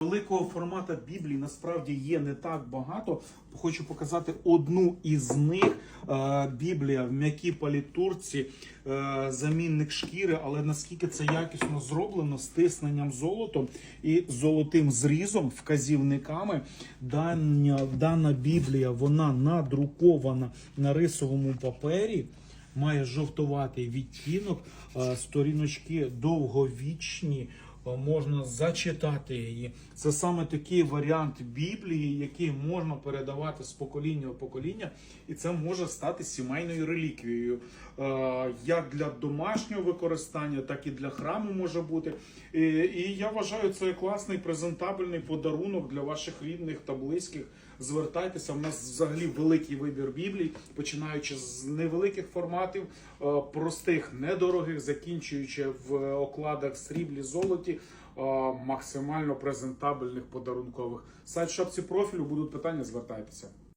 Великого формата Біблії насправді є не так багато. Хочу показати одну із них. Е, Біблія в м'якій палітурці, е, замінник шкіри, але наскільки це якісно зроблено з тисненням золотом і золотим зрізом, вказівниками. Дання, дана Біблія вона надрукована на рисовому папері. Має жовтуватий відтінок, е, сторіночки довговічні, можна зачитати її. Це саме такий варіант Біблії, який можна передавати з покоління в покоління, і це може стати сімейною реліквією. Е, Як для домашнього використання, так і для храму може бути. І, я вважаю, це класний презентабельний подарунок для ваших рідних та близьких. Звертайтеся, в нас взагалі великий вибір Біблій, починаючи з невеликих форматів, е, простих, недорогих, закінчуючи в окладах сріблі, золоті, е, максимально презентабельних подарункових. Сайт шапці профілю будуть питання, звертайтеся.